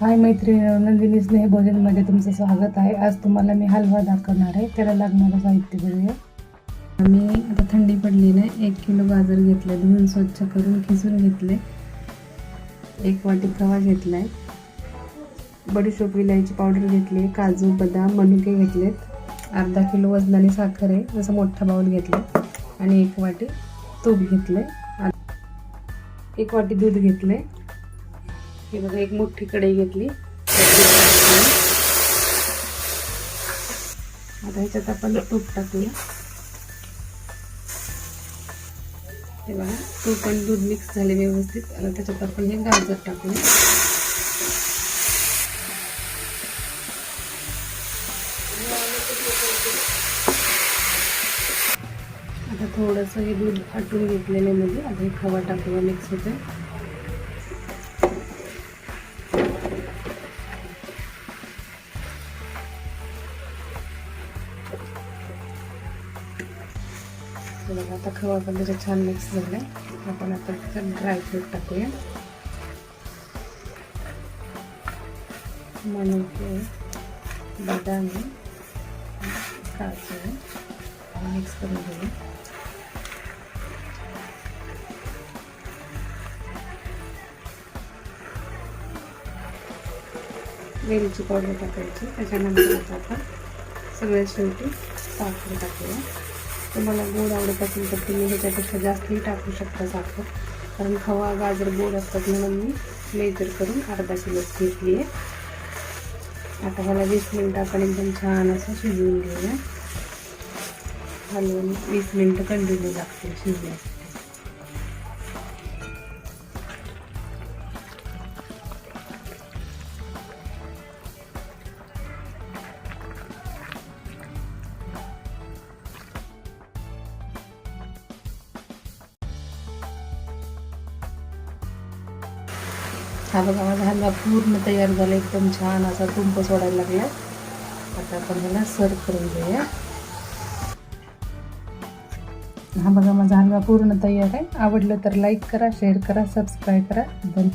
हाय मैत्रिणी नंदिनी स्नेह भोजनमध्ये तुमचं स्वागत आहे. आज तुम्हाला मी हलवा दाखवणार आहे. त्याला लागणारं साहित्य बघूया. आम्ही आता थंडी पडली नाही एक किलो गाजर घेतले धुवून स्वच्छ करून खिसून घेतले एक वाटी खवा घेतला आहे बडीशोप विलायची पावडर घेतली काजू बदाम मनुके घेतलेत. अर्धा किलो वजनाने साखर आहे. जसं मोठा बाऊल घेतला आणि एक वाटी तूप घेतले एक वाटी दूध घेतले हे बघा एक मोठी कढई घेतली. आता ह्याच्यात आपण तूप टाकूया. हे बघा तूप आणि दूध मिक्स झाले व्यवस्थित. आता त्याच्यात आपण हे गाजर टाकूया. आता थोडंसं हे दूध आटून घेतलेलं म्हणजे आता हे खवा टाकूया मिक्स होते हे बघा आता खवा वगैरे छान मिक्स झाला आहे आपण आता त्याच्यात ड्रायफ्रूट टाकूया. मनुके बदाम काजू मिक्स करून घेऊया. वेलची पावडर टाकायची. त्याच्यानंतर आता आपण सगळ्यात शेवटी साखर टाकूया. तुम्हाला गोड आवडत असेल तर तुम्ही ह्याच्यापेक्षा जास्तही टाकू शकता साखर. कारण खवा गाजर गोड असतात म्हणून मी मेजर करून अर्धा किलो घेतली आहे. आता ह्याला वीस मिनटं आपण एकदम छान असं शिजवून घेऊया. हलवून वीस मिनटं कंटिन्यू लागतील शिजण्यास हा बघा माझा हलवा पूर्ण तयार झाला एकदम छान असा तुंप सोडायला लागला. आता आपण ह्याला सर्व करून घेऊया. हा बघा माझा हलवा पूर्ण तयार आहे. आवडलं तर लाईक करा शेअर करा सबस्क्राईब करा. धन्यवाद.